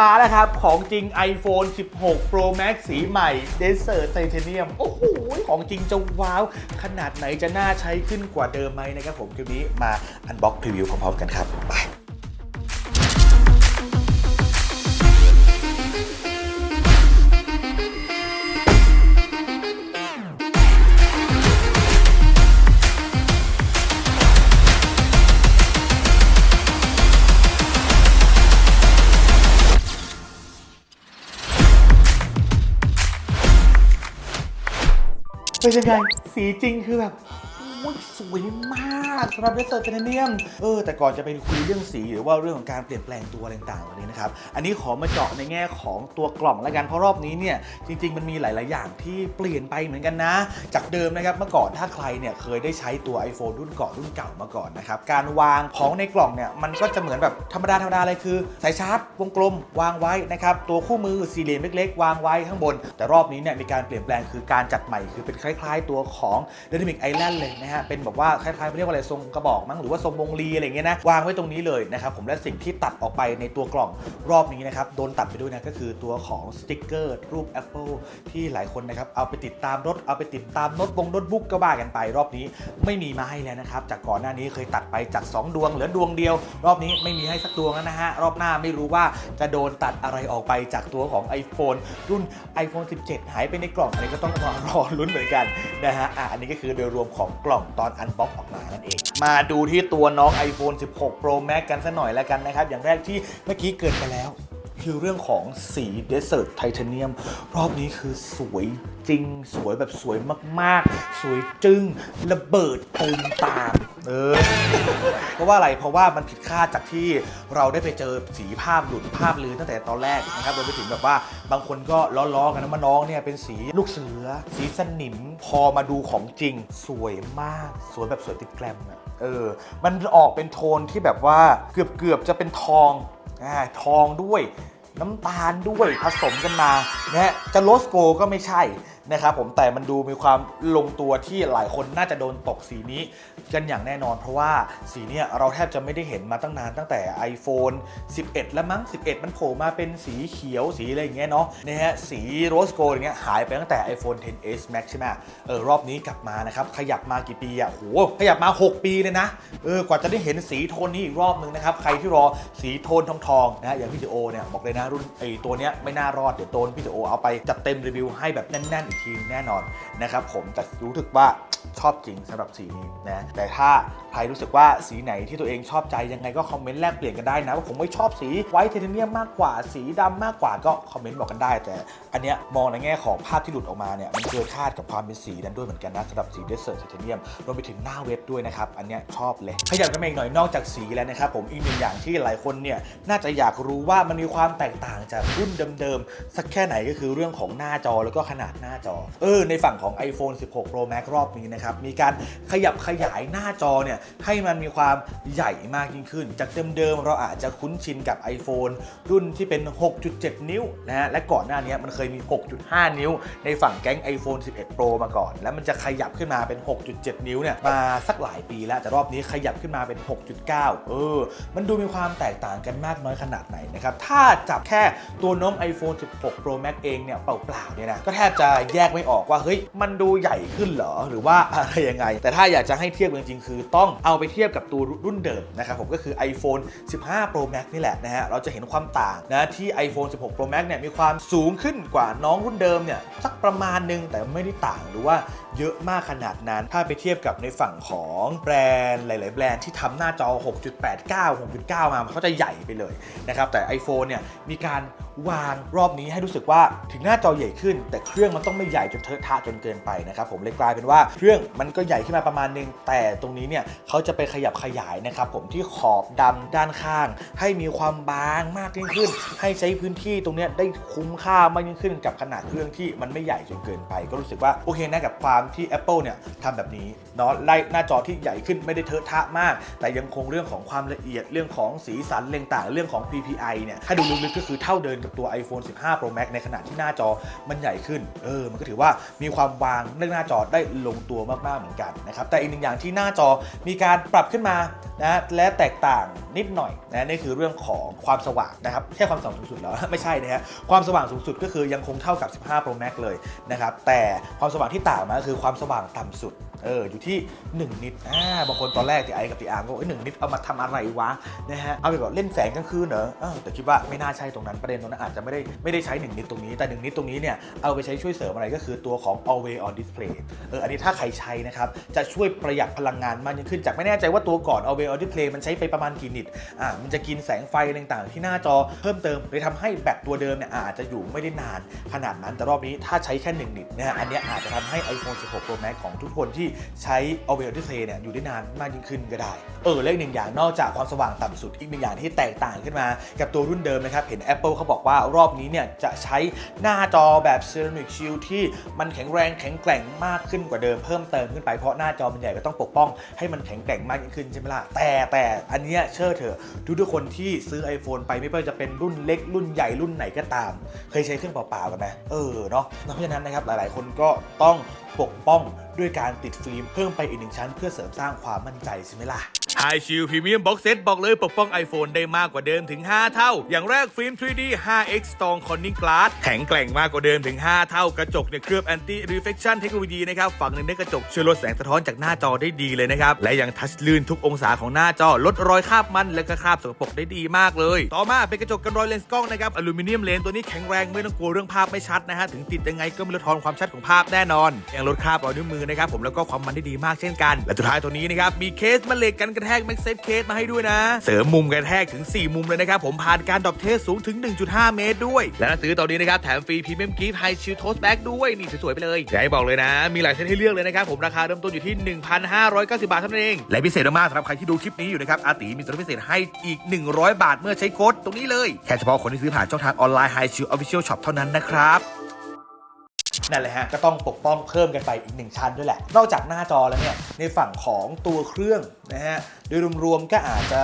มาแล้วครับ ของจริง iPhone 16 Pro Max สีใหม่ Desert Titanium โอ้โห ของจริงจะว้าว ขนาดไหนจะน่าใช้ขึ้นกว่าเดิมไหมนะครับผมคลิปนี้มา Unbox Preview พร้อมๆกันครับ ไป เป็นยังไง สีจริงคือแบบ ยสวยมากสำหรับเดสเซอร์เทเนียมเออแต่ก่อนจะไปคุยเรื่องสีหรือว่าเรื่องของการเปลี่ยนแปลงตัวอะไรต่างๆวันนี้นะครับอันนี้ขอมาเจาะในแง่ของตัวกล่องแล้วกันเพราะรอบนี้เนี่ยจริง ๆ มันมีหลาย ๆ อย่างที่เปลี่ยนไปเหมือนกันนะ จากเดิมนะครับเมื่อก่อนถ้าใครเนี่ยเคยได้ใช้ตัว iPhone รุ่นก่อนรุ่นเก่ามาก่อนนะครับการวางของในกล่องเนี่ยมันก็จะเหมือนแบบธรรมดาธรรมดาเลยคือสายชาร์จวงกลมวางไว้นะครับตัวคู่มือสี่เหลี่ยมเล็ก ๆ วางไว้ข้างบน แต่รอบนี้เนี่ยมีการเปลี่ยนแปลงคือการจัดใหม่คือเป็นคล้าย ๆ ตัวของ Dynamic Island เลยนะฮะเป็นแบบว่าคล้ายๆเรียกว่าอะไรทรงกระบอกมั้งหรือว่าทรงวงลีอะไรเงี้ยนะวางไว้ตรงนี้เลยนะครับผมและสิ่งที่ตัดออกไปในตัวกล่องรอบนี้นะครับโดนตัดไปด้วยนะก็คือตัวของสติกเกอร์รูป Apple ที่หลายคนนะครับเอาไปติดตามรถเอาไปติดตามโน้ตบงโน้ตบุ๊กก็บ้ากันไป รอบนี้ไม่มีมาให้แล้วนะครับจากก่อนหน้านี้เคยตัดไปจาก 2 ดวงเหลือดวงเดียว รอบนี้ไม่มีให้สักดวงแล้วนะฮะรอบหน้าไม่รู้ว่าจะโดนตัดอะไรออกไปจากตัวของ iPhone รุ่น iPhone 17 หายไปในกล่องอันนี้ก็ต้องรอรอลุ้นเหมือนกันนะฮะอะอันนี้ก็คือโดยรวมของกล่องตอนอันบ็อกออกมานั่นเอง มาดูที่ตัวน้อง iPhone 16 Pro Max กันสักหน่อยแล้วกันนะครับ อย่างแรกที่เมื่อกี้เกิดไปแล้ว คือเรื่องของสี Desert Titanium รอบนี้คือสวยจริง สวยแบบสวยมากๆ สวยจึง้งระเบิดตูมตามเออเพราะว่าอะไรเพราะว่ามันผิดคาดจากที่เราได้ไปเจอสีภาพหลุดภาพลือตั้งแต่ตอนแรกนะครับรวมไปถึงแบบว่าบางคนก็ล้อๆกันนะว่าน้องเนี่ยเป็นสีลูกเสือ สีสนิมพอมาดูของจริง สวยมาก สวยแบบสวยติดแกรมอะเออ มันออกเป็นโทนที่แบบว่าเกือบๆจะเป็นทองอ่าทองด้วย น้ำตาลด้วยผสมกันมานะฮะจะโลสโกก็ไม่ใช่ นะครับผมแต่มันดูมีความลงตัวที่หลายคนน่าจะโดนตกสีนี้กันอย่างแน่นอน เพราะว่าสีเนี้ยเราแทบจะไม่ได้เห็นมาตั้งนานตั้งแต่ iPhone 11 แล้วมั้ง 11 มันโผล่มาเป็นสีเขียวสีอะไรอย่างเงี้ยเนาะนะฮะสีโรสโกลอย่างเงี้ยหายไปตั้งแต่ iPhone 10s Max ใช่ไหมเออรอบนี้กลับมานะครับ ขยับมากี่ปีอะโหขยับมา 6 ปีเลยนะเออกว่าจะได้เห็นสีโทนนี้อีกรอบนึงนะครับใครที่รอสีโทนทองทองนะอย่างพี่โจโอเนี่ยบอกเลยนะรุ่นไอตัวเนี้ยไม่น่ารอดเดี๋ยวโตนพี่โจโอเอาไปจัดเต็มรีวิวให้แบบแน่นๆทีแน่นอนนะครับผมแต่รู้สึกว่าชอบจริงสำหรับสีนี้นะแต่ถ้าใครรู้สึกว่าสีไหนที่ตัวเองชอบใจยังไงก็คอมเมนต์แลกเปลี่ยนกันได้นะว่าผมไม่ชอบสีไวท์เทเนียมมากกว่าสีดำมากกว่าก็คอมเมนต์บอกกันได้ แต่อันเนี้ยมองในแง่ของภาพที่หลุดออกมาเนี่ยมันเกินคาดกับความเป็นสีนั้นด้วยเหมือนกันนะสำหรับสีเดสเซอร์เทเนียมรวมไปถึงหน้าเว็บด้วยนะครับอันเนี้ยชอบเลยขยับกันมาอีกหน่อยนอกจากสีแล้วนะครับผมอีกหนึ่งอย่างที่หลายคนเนี่ยน่าจะอยากรู้ว่ามันมีความแตกต่างจากรุ่นเดิมๆสักแค่ไหนก็คือเรื่องของหน้าจอแล้วก็ขนาดหน้าจอ เออ ในฝั่งของ iPhone 16 Pro Max รอบนี้นะครับ มีการขยับขยายหน้าจอเนี่ย ให้มันมีความใหญ่มากยิ่งขึ้น จากเดิมๆ เราอาจจะคุ้นชินกับ iPhone รุ่นที่เป็น 6.7 นิ้วนะฮะ และก่อนหน้านี้มันเคยมี 6.5 นิ้ว ในฝั่งแก๊ง iPhone 11 Pro มาก่อน แล้วมันจะขยับขึ้นมาเป็น 6.7 นิ้วเนี่ยมาสักหลายปีแล้วแต่รอบนี้ขยับขึ้นมาเป็น 6.9 เออ มันดูมีความแตกต่างกันมากน้อยขนาดไหนนะครับ ถ้าจับแค่ตัวน้อง iPhone 16 Pro Max เองเนี่ยเปล่าๆเนี่ยนะ ก็แทบจะแยกไม่ออกว่าเฮ้ยมันดูใหญ่ขึ้นเหรอหรือว่าอะไรยังไง แต่ถ้าอยากจะให้เทียบจริงๆ คือต้องเอาไปเทียบกับตัวรุ่นเดิมนะครับผมก็คือ iPhone 15 Pro Max นี่แหละนะฮะเราจะเห็นความต่างนะที่ iPhone 16 Pro Max เนี่ยมีความสูงขึ้นกว่าน้องรุ่นเดิมเนี่ยสักประมาณนึงแต่ไม่ได้ต่างหรือว่าเยอะมากขนาดนั้น ถ้าไปเทียบกับในฝั่งของแบรนด์หลาย ๆ แบรนด์ที่ทำหน้าจอ 6.89 6.9 มาเขาจะใหญ่ไปเลยนะครับ แต่ iPhone เนี่ยมีการวางรอบนี้ให้รู้สึกว่าถึงหน้าจอใหญ่ขึ้น แต่เครื่องมันต้องไม่ใหญ่จนเทอะทะจนเกินไปนะครับผมเลยกลายเป็นว่าเครื่องมันก็ใหญ่ขึ้นมาประมาณนึง แต่ตรงนี้เนี่ยเขาจะไปขยับขยายนะครับผมที่ขอบดำด้านข้าง ให้มีความบางมากยิ่งขึ้น ให้ใช้พื้นที่ตรงนี้ได้คุ้มค่ามากยิ่งขึ้นกับขนาดเครื่องที่มันไม่ใหญ่จนเกินไป ก็รู้สึกว่าโอเคนะกับความที่ Apple เนี่ยทำแบบนี้เนาะไล่หน้าจอที่ใหญ่ขึ้นไม่ได้เทอะทะมาก แต่ยังคงเรื่องของความละเอียดเรื่องของสีสันเรื่องต่างเรื่องของ PPI เนี่ยถ้าดูลึกๆก็คือเท่าเดินกับตัว iPhone 15 Pro Max ในขณะที่หน้าจอมันใหญ่ขึ้นเออมันก็ถือว่ามีความวางเรื่องหน้าจอได้ลงตัวมากๆเหมือนกันนะครับแต่อีกหนึ่งอย่างที่หน้าจอมีการปรับขึ้นมานะและแตกต่างนิดหน่อยนะนี่คือเรื่องของความสว่างนะครับแค่ความสว่างสูงสุดแล้วไม่ใช่นะฮะความสว่างสูงสุดก็คือยังคงเท่ากับ 15 Pro Max เลยนะครับแต่ความสว่างที่ต่างมาคือความสว่างต่ำสุด เอออยู่ที่ 1 นิตอ่าบางคนตอนแรกที่ไอกับตีอาร์มก็บอกเอ้ยหนึ่งนิตเอามาทำอะไรวะนะฮะเอาไปแบบเล่นแสงกลางคืนเหรอเออแต่คิดว่าไม่น่าใช่ตรงนั้นประเด็นตรงนั้นอาจจะไม่ได้ไม่ได้ใช้ 1 นิตตรงนี้แต่ 1 นิตตรงนี้เนี่ยเอาไปใช้ช่วยเสริมอะไรก็คือตัวของ always on display เอออันนี้ถ้าใครใช้นะครับจะช่วยประหยัดพลังงานมากยิ่งขึ้นจากไม่แน่ใจว่าตัวก่อน always on display มันใช้ไปประมาณกี่นิตอ่ามันจะกินแสงไฟต่างๆ ที่หน้าจอเพิ่มเติมเลยทำให้แบตตัวเดิมเนี่ยอาจจะอยู่ไม่ได้นาน ขนาดนั้นแต่รอบนี้ถ้าใช้แค่1นิตนะฮะอันนี้อาจจะทำให้ iPhone 16 Pro Max ของทุกคนที่ใช้ always on display เนี่ยอยู่ได้นานมากยิ่งขึ้นก็ได้ เออและอีกหนึ่งอย่างนอกจากความสว่างต่ำสุดอีกหนึ่งอย่างที่แตกต่างขึ้นมา กับตัวรุ่นเดิมนะครับ เห็น Apple เขาบอกว่ารอบนี้เนี่ยจะใช้หน้าจอแบบ Ceramic Shield ที่มันแข็งแรงแข็งแกร่งมากขึ้นกว่าเดิมเพิ่มเติมขึ้นไปเพราะหน้าจอมันใหญ่ก็ต้องปกป้องให้มันแข็งแกร่งมากยิ่งขึ้นใช่ไหมล่ะแต่แต่อันเนี้ยเชื่อเถอะทุกทุกคนที่ซื้อ iPhone ไปไม่ว่าจะเป็นรุ่นเล็กรุ่นใหญ่รุ่นไหนก็ตาม เคยใช้เครื่องเปล่าๆกันไหมเออเนาะเพราะฉะนั้นนะครับหลายๆ คนก็ต้องปกป้อง ด้วยการติดฟิล์มเพิ่มไปอีกหนึ่งชั้นเพื่อเสริมสร้างความมั่นใจใช่ไหมล่ะ High Shield Premium Box Set บอกเลยปกป้อง iPhone ได้มากกว่าเดิมถึง 5 เท่า อย่างแรกฟิล์ม 3D 5x Strong Corning Glass แข็งแกร่งมากกว่าเดิมถึง 5 เท่า กระจกเนี่ยเคลือบ Anti Reflection เทคโนโลยีนะครับ ฝั่งหนึ่งในกระจกช่วยลดแสงสะท้อนจากหน้าจอได้ดีเลยนะครับ และยังทัชลื่นทุกองศาของหน้าจอ ลดรอยคราบมันและก็คราบสกปรกได้ดีมากเลย ต่อมาเป็นกระจกกันรอยเลนส์กล้องนะครับอลูมิเนียมเลนส์ตัวนี้แข็งแรงไม่ต้องกลัวเรื่องภาพไม่ชัดนะฮะถึงติดยังไงก็ไม่ลดทอนความชัดของภาพแน่นอนยังลดคราบรอยนิ้วมือนะครับผมแล้วก็ความมันได้ดีมากเช่นกัน และสุดท้ายตัวนี้นะครับมีเคสมาเหล็กกันกระแทก MagSafe Case มาให้ด้วยนะ เสริมมุมกระแทกถึง 4 มุมเลยนะครับ ผมผ่านการดรอปเทสสูงถึง 1.5 เมตรด้วย และถ้าซื้อตอนนี้นะครับ แถมฟรีพรีเมียมกิฟต์ไฮชิลโทสแบ็กด้วย นี่สวยๆไปเลยอยากให้บอกเลยนะ มีหลายเซตให้เลือกเลยนะครับผมราคาเริ่มต้นอยู่ที่ 1,590 บาทเท่านั้นเองและพิเศษมากๆสำหรับใครที่ดูคลิปนี้อยู่นะครับอาติมีส่วนลดพิเศษให้อีก 100 บาทเมื่อใช้โค้ดตรงนี้เลยแค่เฉพาะคนที่ซื้อผ่านช่องทางออนไลน์ High Shield Official Shop เท่านั้นนะครับนั่นแหละฮะ ก็ต้องปกป้องเพิ่มกันไปอีกหนึ่งชั้นด้วยแหละ นอกจากหน้าจอแล้วเนี่ย ในฝั่งของตัวเครื่องนะฮะโดยรวมๆก็อาจจะ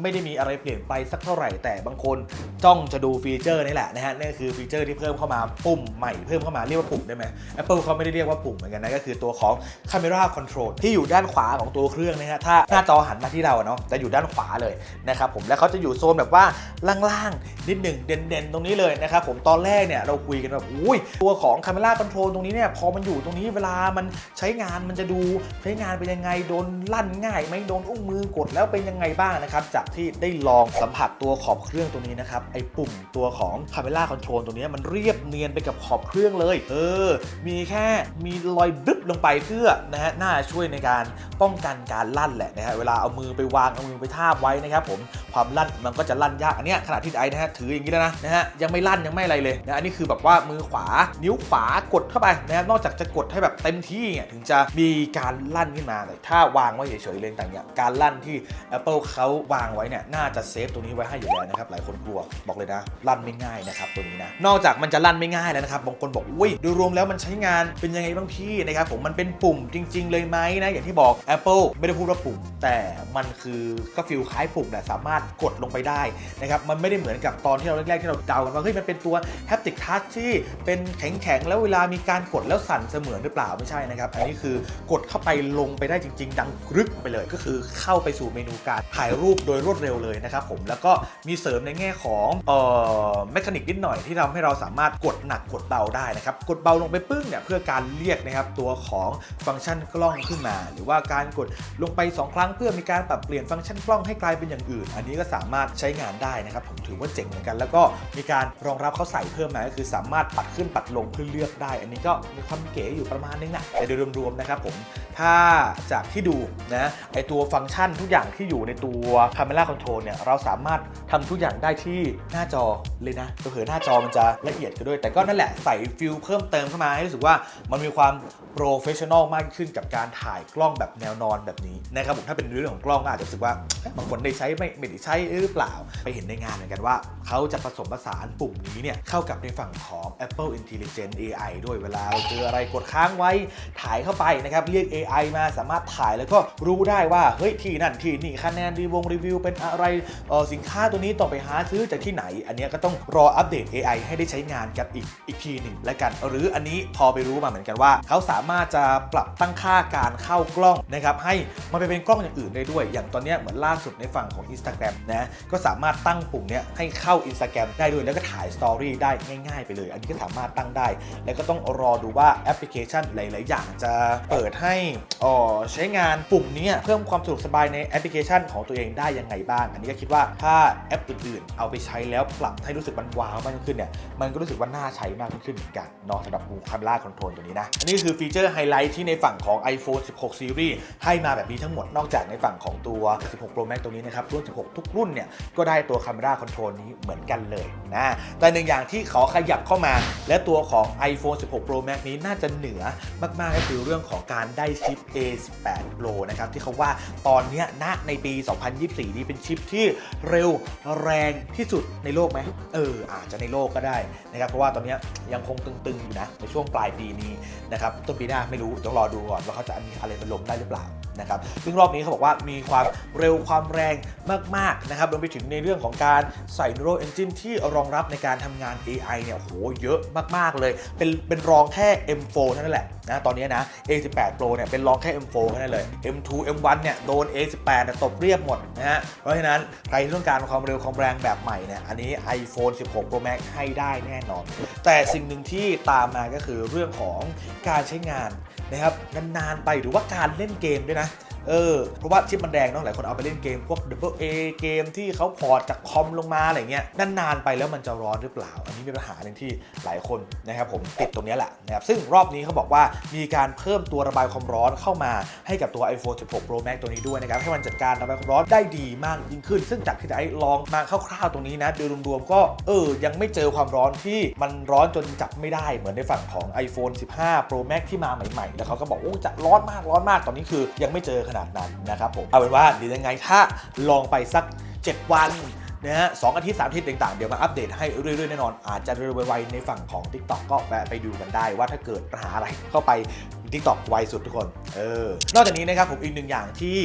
ไม่ได้มีอะไรเปลี่ยนไปสักเท่าไหร่ แต่บางคนจ้องจะดูฟีเจอร์นี่แหละนะฮะนั่นคือฟีเจอร์ที่เพิ่มเข้ามาปุ่มใหม่เพิ่มเข้ามาเรียกว่าปุ่มได้ไหม Apple เขาไม่ได้เรียกว่าปุ่มเหมือนกันนะก็คือตัวของ Camera Control ที่อยู่ด้านขวาของตัวเครื่องนะฮะถ้าหน้าจอหันมาที่เราเนาะจะอยู่ด้านขวาเลยนะครับผมและเขาจะอยู่โซนแบบว่าล่างๆนิดหนึ่งเด่นๆ ตรงนี้เลยนะครับผมตอนแรกเนี่ยเราคุยกันแบบอุ้ยตัวของ Camera Control ตรงนี้เนี่ยพอมันอยู่ตรงนี้เวลามันใช้งานมันจะดูใช้งานเป็นยังไงโดนลั่นง่ายไหมโดนอุ้งมือกดแล้วเป็นยังไงบ้างนะครับจากที่ได้ลองสัมผัสตัวขอบเครื่องตรงนี้นะครับไอ้ปุ่มตัวของ Camera Control ตรงนี้มันเรียบเนียนไปกับขอบเครื่องเลย เออ มีแค่มีรอยบึ๊บลงไปเพื่อนะฮะน่าช่วยในการป้องกันการลั่นแหละนะฮะเวลาเอามือไปวางเอามือไปทาบไว้นะครับผมความลั่นมันก็จะลั่นยากอันเนี้ยขณะที่ไอ้นะฮะถืออย่างนี้แล้วนะนะฮะยังไม่ลั่นยังไม่อะไรเลยนะอันนี้คือแบบว่ามือขวานิ้วขวากดเข้าไปนะครับนอกจากจะกดให้แบบเต็มที่เนี่ยถึงจะมีการลั่นขึ้นมาแต่ถ้าวางไว้เฉยๆเลยต่างเนี่ยการลั่นที่ Apple เขาวางไว้เนี่ยน่าจะเซฟตัวนี้ไว้ให้อยู่แล้วนะครับหลายคนกลัวบอกเลยนะลั่นไม่ง่ายนะครับตัวนี้นะนอกจากมันจะลั่นไม่ง่ายแล้วนะครับบางคนบอกอุ้ยโดยรวมแล้วมันใช้งานเป็นยังไงบ้างพี่นะครับผมมันเป็นปุ่มจริง ๆ เลยไหมนะอย่างที่บอก Apple ไม่ได้พูดว่าปุ่ม แต่มันคือก็ฟิลคล้ายปุ่มแหละสามารถกดลงไปได้นะครับมันไม่ได้เหมือนกับตอนที่เราแรกๆที่เราเดากันว่าเฮ้ยมันเป็นตัว haptic touch ที่เป็นแข็งๆแล้วเวลามีการกดแล้วสั่นเสมือนหรือเปล่าไม่ใช่นะครับอันนี้คือกดเข้าไปลงไปได้จริง ๆ ดังกรึกไปเลยก็คือเข้าไปสู่เมนูการถ่ายรูปโดยรวดเร็วเลยนะครับผมแล้วก็มีเสริมในแง่ของเอ่อแมคานิกนิดหน่อยที่ทำให้เราสามารถกดหนักกดเบาได้นะครับกดเบาลงไปปึ้งเนี่ยเพื่อการเรียกนะครับตัวของฟังก์ชันกล้องขึ้นมา หรือว่าการกดลงไป 2 ครั้งเพื่อมีการปรับเปลี่ยนฟังก์ชันกล้องให้กลายเป็นอย่างอื่น อันนี้ก็สามารถใช้งานได้นะครับผมถือว่าเจ๋งเหมือนกัน แล้วก็มีการรองรับเขาใส่เพิ่มมาก็คือสามารถปัดขึ้นปัดลงเพื่อเลือกได้ อันนี้ก็มีความเก๋อยู่ประมาณนึงนะแต่โดยรวมๆนะครับผมถ้าจากที่ดูนะไอตัวฟังก์ชันทุกอย่างที่อยู่ในตัว Camera Control เนี่ยเราสามารถทำทุกอย่างได้ที่หน้าจอเลยนะเผื่อหน้าจอมันจะละเอียดกันด้วย แต่ก็นั่นแหละใส่ฟิลเพิ่มเติมเข้ามาให้รู้สึกว่ามันมีความโปรเฟชชั่นอลมากขึ้นกับการถ่ายกล้องแบบแนวนอนแบบนี้นะครับผมถ้าเป็นเรื่องของกล้องก็อาจจะรู้สึกว่าบางคนได้ใช้ไม่ไม่ได้ใช้หรือเปล่าไปเห็นในงานเหมือนกันว่าเขาจะผสมผสานปุ่มนี้เนี่ยเข้ากับในฝั่งของ Apple Intelligent AI ด้วยเวลาเราเจออะไรกดค้างไว้ถ่ายเข้าไปนะครับเรียก AI มาสามารถถ่ายแล้วก็รู้ได้ว่าเฮ้ยที่นั่นที่นี่คะแนนรีวงรีวิวเป็นอะไรเออสินค้าตัวนี้ต้องไปหาซื้อจากที่ไหน อันนี้ก็ต้องรออัปเดต AI ให้ได้ใช้งานกันอีกอีกทีหนึ่งแล้วกัน หรืออันนี้พอไปรู้มาเหมือนกันว่า เขาสามารถจะปรับตั้งค่าการเข้ากล้องนะครับให้มันไปเป็นกล้องอย่างอื่นได้ด้วย อย่างตอนนี้เหมือนล่าสุดในฝั่งของ Instagram นะก็สามารถตั้งปุ่มเนี้ยให้เข้า Instagram ได้ด้วยแล้วก็ถ่ายสตอรี่ได้ง่ายๆ ไปเลย อันนี้ก็สามารถตั้งได้ แล้วก็ต้องรอดูว่าแอปพลิเคชันหลาย ๆ อย่างจะเปิดให้ออใช้งานปุ่มนี้เพิ่มความสะดวกสบายในแอปพลิเคชันของตัวเองได้ยังไงบ้าง อันนี้ก็คิดว่าถ้าแอปอื่นๆ เอาไปใช้แล้วปรับให้รู้สึกมันว้าวมากขึ้นเนี่ยมันก็รู้สึกว่าน่าใช้มากขึ้นเหมือนกันเนาะสำหรับ Google Camera Control ตัวนี้นะอันนี้คือฟีเจอร์ไฮไลท์ที่ในฝั่งของ iPhone 16 Series ให้มาแบบนี้ทั้งหมดนอกจากในฝั่งของตัว 16 Pro Max ตัวนี้นะครับรุ่น 16 ทุกรุ่นเนี่ยก็ได้ตัว Camera Control นี้เหมือนกันเลยนะแต่หนึ่งอย่างที่ขอขยับเข้ามา และตัวของ iPhone 16 Pro Max นี้น่าจะเหนือมากๆก็คือเรื่องของการได้ชิป A18 Pro นะครับที่เขาว่าตอนนี้ณในปี 2024 นี้เป็นชิปที่เร็วแรงที่สุดในโลกไหมเอออาจจะในโลกก็ได้นะครับเพราะว่าตอนนี้ยังคงตึงๆอยู่นะในช่วงปลายปีนี้นะครับต้นปีหน้าไม่รู้ต้องรอดูก่อนว่าเขาจะมีอะไรมาลงได้หรือเปล่า นะครับซึ่งรอบนี้เขาบอกว่ามีความเร็วความแรงมากๆนะครับรวมไปถึงในเรื่องของการใส่ Neural Engine ที่รองรับในการทำงาน AI เนี่ยโหเยอะมากๆเลย เป็นเป็นรองแค่ M4 เท่านั้นแหละนะตอนนี้นะ A18 Pro เนี่ยเป็นรองแค่ M4 แค่นั้นเลย M2 M1 เนี่ยโดน A18 ตบเรียบหมดนะฮะเพราะฉะนั้นใครที่ต้องการความเร็วความแรงแบบใหม่เนี่ยอันนี้ iPhone 16 Pro Max ให้ได้แน่นอน แต่สิ่งหนึ่งที่ตามมาก็คือเรื่องของการใช้งาน นะครับนานๆไปหรือว่าการเล่นเกมด้วยนะ เออ เพราะว่าชิปมันแรงเนาะหลายคนเอาไปเล่นเกมพวก Double A เกมที่เขาพอร์ตจากคอมลงมาอะไรเงี้ยนานๆไปแล้วมันจะร้อนหรือเปล่า อันนี้เป็นปัญหาหนึ่งที่หลายคนนะครับผมติดตรงนี้แหละนะครับซึ่งรอบนี้เขาบอกว่ามีการเพิ่มตัวระบายความร้อนเข้ามาให้กับตัว iPhone 16 Pro Max ตัวนี้ด้วยนะครับให้มันจัดการระบายความร้อนได้ดีมากยิ่งขึ้น ซึ่งจากที่ได้ลองมาคร่าวๆตรงนี้นะโดยรวมๆก็เออยังไม่เจอความร้อนที่มันร้อนจนจับไม่ได้เหมือนในฝั่งของ iPhone 15 Pro Max ที่มาใหม่ๆ แล้วเขาก็บอกโอ้จะร้อนมากร้อนมากตอนนี้คือยังไม่เจอขนาดนั้นนะครับผมเอาเป็นว่าเดี๋ยวยังไงถ้าลองไปสัก 7 วันนะฮะสองอาทิตย์สามอาทิตย์ต่างๆ เดี๋ยวมาอัปเดตให้เรื่อยๆแน่นอน อาจจะเร็วไวๆในฝั่งของ TikTok ก็แวะไปดูกันได้ว่าถ้าเกิดปัญหาอะไรเข้าไป TikTok ไวสุดทุกคนเออนอกจากนี้นะครับผมอีกหนึ่งอย่างที่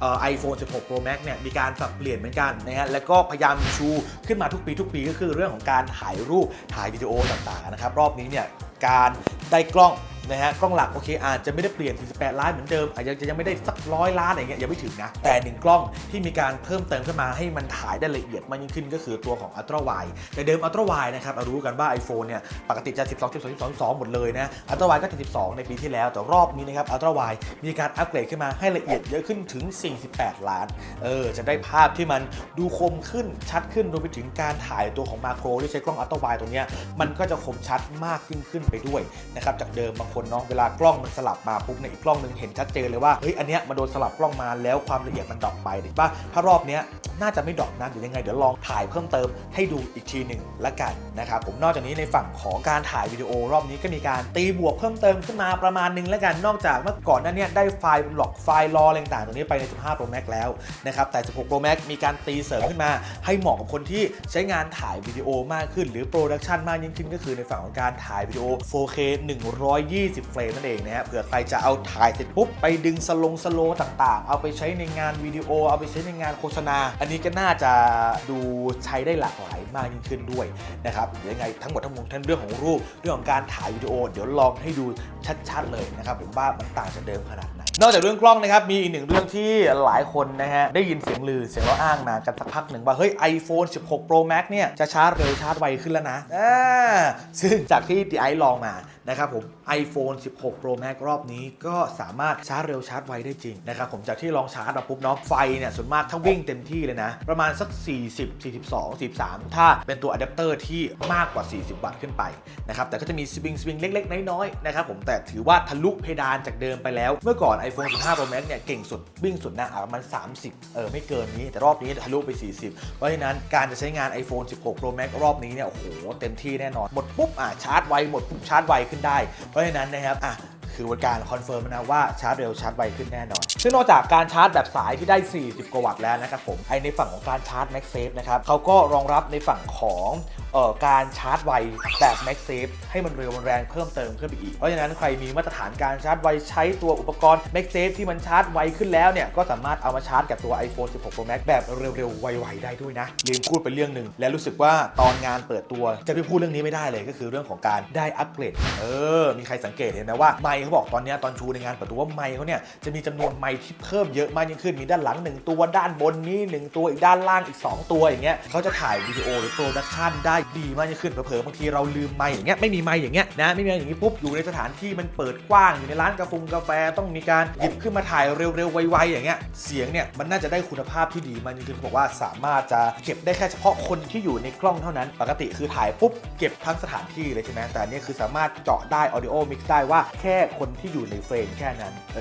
เอ่อ iPhone 16 Pro Max เนี่ยมีการปรับเปลี่ยนเหมือนกันนะฮะแล้วก็พยายามชูขึ้นมาทุกปีทุกปีก็คือเรื่องของการถ่ายรูปถ่ายวิดีโอต่างๆนะครับรอบนี้เนี่ยการได้กล้อง นะฮะกล้องหลักโอเคอาจจะไม่ได้เปลี่ยน 48 ล้านเหมือนเดิมอาจจะยังไม่ได้สักร้อยล้านอะไรเงี้ยยังไม่ถึงนะ แต่หนึ่งกล้องที่มีการเพิ่มเติมขึ้นมาให้มันถ่ายได้ละเอียดมากยิ่งขึ้นก็คือตัวของ Ultra Wide แต่เดิม Ultra Wide นะครับเรารู้กันว่า iPhone เนี่ยปกติจะ 12 12 12 12 หมดเลยนะ Ultra Wide ก็จะ12 ในปีที่แล้ว แต่รอบนี้นะครับ Ultra Wide มีการอัปเกรดขึ้นมาให้ละเอียดเยอะขึ้นถึง 48 ล้านเออจะได้ภาพที่มันดูคมขึ้นชัดขึ้นรวมไปถึงการถ่ายตัวของมาโครที่ใช้กล้อง Ultra Wide ตรงเนี้ยมันก็จะคมชัดมากยิ่งขึ้นไปด้วยนะครับจากเดิมบางคนเนาะเวลากล้องมันสลับมาปุ๊บในยอีกกล้องหนึ่งเห็นชัดเจนเลยว่าเฮ้ยอันเนี้ยมันโดนสลับกล้องมาแล้วความละเอียดมันดรอปไปถูกปะถ้ารอบเนี้ยน่าจะไม่ดรอปนะเดี๋ยวยังไงเดี๋ยวลองถ่ายเพิ่มเติมให้ดูอีกทีหนึ่งละกันนะครับผมนอกจากนี้ในฝั่งของการถ่ายวิดีโอรอบนี้ก็มีการตีบวกเพิ่มเติมขึ้นมาประมาณหนึงละกันนอกจากเมื่อก่อนนั้นเนี่ยได้ไฟล์หลอกไฟล์รออะไรต่างๆตัวนี้ไปใน 15 Pro Max แล้วนะครับแต่ 16 Pro Max มีการตีเสริมขึ้นมา ให้เหมาะกับคนที่ใช้งานถ่ายวิดีโอมากขึ้น หรือโปรดักชันมากยิ่งขึ้นก็คือในฝั่งของการถ่ายวิดีโอ 4K 120 20 เฟรมนั่นเองนะฮะเผื่อใครจะเอาถ่ายเสร็จปุ๊บ ไปดึงสลงสโลต่างๆ เอาไปใช้ในงานวิดีโอ เอาไปใช้ในงานโฆษณา อันนี้ก็น่าจะดูใช้ได้หลากหลายมากยิ่งขึ้นด้วยนะครับยวยังไงทั้งหมดทั้งมวลทั้งเรื่องของรูปเรื่องของการถ่ายวิดีโอ เดี๋ยวลองให้ดูชัดๆเลยนะครับผมว่ามันต่างจากเดิมขนาดไหน นอกจากเรื่องกล้องนะครับ มีอีกหนึ่งเรื่องที่หลายคนนะฮะ ได้ยินเสียงลือเสียงเล่าอ้างมากันสักพักหนึ่งว่า เฮ้ย iPhone 16 Pro Max เนี่ย จะชาร์จเร็วชาร์จไวขึ้นแล้วนะอ่าซึ่งจากที่ดีไอลองมานะครับผม iPhone 16 Pro Max รอบนี้ก็สามารถชาร์จเร็วชาร์จไวได้จริงนะครับผมจากที่ลองชาร์จมาปุ๊บเนาะไฟเนี่ยส่วนมากถ้าวิ่งเต็มที่เลยนะ ประมาณสัก 40 42 43 ถ้าเป็นตัวอะแดปเตอร์ที่มากกว่า 40 วัตต์ขึ้นไปนะครับแต่ก็จะมีสวิงสวิงเล็ก ๆ น้อยๆนะครับผมแต่ถือว่าทะลุเพดานจากเดิมไปแล้วเมื่อก่อน iPhone 15 Pro Max เนี่ยเก่งสุดวิ่งสุดนะอะประมาณ30 เออไม่เกินนี้ แต่รอบนี้ทะลุไป 40 เพราะฉะนั้นการจะใช้งาน iPhone 16 Pro Max รอบนี้เนี่ยโอ้โหเต็มที่แน่นอนหมดปุ๊บอะชาร์จไวหมดปุ๊บชาร์จไวขึ้นได้ เพราะฉะนั้นนะครับอะคือการคอนเฟิร์มนะว่าชาร์จเร็วชาร์จไวขึ้นแน่นอน ซึ่งนอกจากการชาร์จแบบสายที่ได้ 40 กว่าวัตต์แล้วนะครับผมไอในฝั่งของการชาร์จ MagSafe นะครับเขาก็รองรับในฝั่งของ ออการชาร์จไวแบบ MagSafe ให้มันเร็วมันแรงเพิ่มเติมขึ้นไปอีก เพราะฉะนั้นใครมีมาตรฐานการชาร์จไวใช้ตัวอุปกรณ์ MagSafe ที่มันชาร์จไวขึ้นแล้วเนี่ย ก็สามารถเอามาชาร์จกับตัว iPhone 16 Pro Max แบบเร็วๆ ไวๆ ได้ด้วยนะ ลืมพูดไปเรื่องหนึ่ง และรู้สึกว่าตอนงานเปิดตัวจะไม่พูดเรื่องนี้ไม่ได้เลยก็คือเรื่องของการได้อัปเกรด เออ มีใครสังเกตเห็นไหมว่าไมค์เขาบอกตอนนี้ตอนชูในงานเปิดตัวว่าไมค์เขาเนี่ยจะมีจำนวนไมค์ที่เพิ่มเยอะมากยิ่งขึ้นมีด้านหลัง 1 ตัวด้านบนนี้ 1 ตัวอีกด้านล่างอีก 2 ตัวอย่างเงี้ยเขาจะถ่ายวิดีโอหรือโปรดักชันได้ดีมากยิ่งขึ้นเผลอๆบางทีเราลืมไมค์อย่างเงี้ยไม่มีไมค์อย่างเงี้ยนะไม่มีไมค์อย่างงี้ปุ๊บอยู่ในสถานที่มันเปิดกว้างอยู่ในร้านกาแฟกาแฟต้องมีการหยิบขึ้นมาถ่ายเร็วๆไวๆอย่างเงี้ยเสียงเนี่ยมันน่าจะได้คุณภาพที่ดีมากยิ่งขึ้นเขาบอกว่าสามารถจะเก็บได้แค่เฉพาะคนที่อยู่ในกล้องเท่านั้น ปกติคือถ่ายปุ๊บเก็บทั้งสถานที่เลยใช่ไหมแต่อันนี่คือสามารถเจาะได้ audio mix ได้ว่าแค่คนที่อยู่ในเฟรมแค่นั้น เอ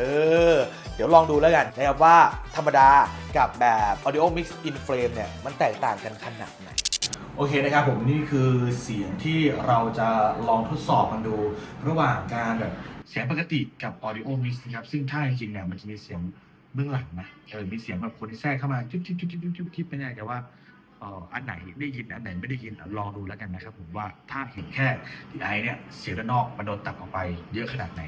อ เดี๋ยวลองดูแล้วกันนะครับว่าธรรมดากับแบบ audio mix in frame เนี่ยมันแตกต่างกันขนาดไหน โอเคนะครับผมนี่คือเสียงที่เราจะลองทดสอบกันดู ระหว่างการแบบเสียงปกติกับ audio mix นะครับ ซึ่งถ้าจริงๆเนี่ยมันจะมีเสียงเบื้องหลังนะเออมีเสียงแบบคนที่แทรกเข้ามาจุ๊บจิ๊บจุ๊บจิ๊บจุ๊บจิ๊บจิ๊บไม่แน่ใจว่าเอ่ออันไหนได้ยินอันไหนไม่ได้ยินลองดูแล้วกันนะครับผมว่าถ้าเห็นแค่ที่ไอเนี่ยเสียงด้านนอกมันโดนตัดออกไปเยอะขนาดไหน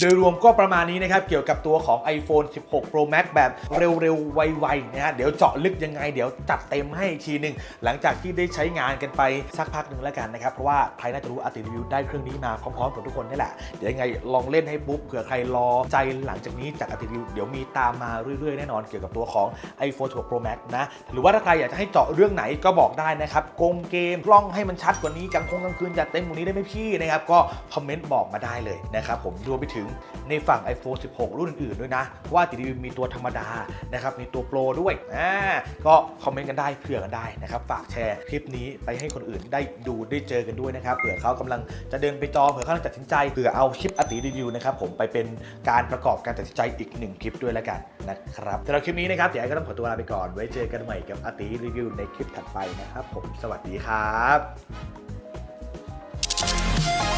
โดยรวมก็ประมาณนี้นะครับ เกี่ยวกับตัวของ iPhone 16 Pro Max แบบเร็วๆ ไวๆนะฮะเดี๋ยวเจาะลึกยังไง เดี๋ยวจัดเต็มให้อีกทีหนึ่งหลังจากที่ได้ใช้งานกันไปสักพักหนึ่งแล้วกันนะครับ เพราะว่าใครน่าจะรู้อาร์ติรีวิวได้เครื่องนี้มาพร้อมๆกับทุกคนนี่แหละ เดี๋ยวยังไงลองเล่นให้ปุ๊บเผื่อใครรอใจหลังจากนี้จากอาร์ติรีวิวเดี๋ยวมีตามมาเรื่อยๆ แน่นอนเกี่ยวกับตัวของ iPhone 16 Pro Max นะหรือว่าถ้าใครอยากจะให้เจาะเรื่องไหนก็บอกได้นะครับกงเกมกล้องให้มันชัดกว่านี้กลางคงกลางคืนจัดเต็มกว่านี้ได้ไหมพี่นะครับก็คอมเมนต์บอกมาได้เลยนะครับผมรวมไปถึงในฝั่ง iPhone 16 รุ่นอื่นด้วยนะ ว่าติดรีวิวมีตัวธรรมดานะครับมีตัวโปรด้วยอ่าก็คอมเมนต์กันได้เผื่อกันได้นะครับ ฝากแชร์คลิปนี้ไปให้คนอื่นได้ดูได้เจอกันด้วยนะครับเผื่อเขากำลังจะเดินไปจองเผื่อเขากำลังตัดสินใจเผื่อเอาคลิปอติรีวิวนะครับผมไปเป็นการประกอบการตัดสินใจอีกหนึ่งคลิปด้วยแล้วกันนะครับสำหรับคลิปนี้นะครับเดี๋ยวไอ้ก็ต้องขอตัวลาไปก่อน ไว้เจอกันใหม่กับอติรีวิวในคลิปถัดไปนะครับผมสวัสดีครับ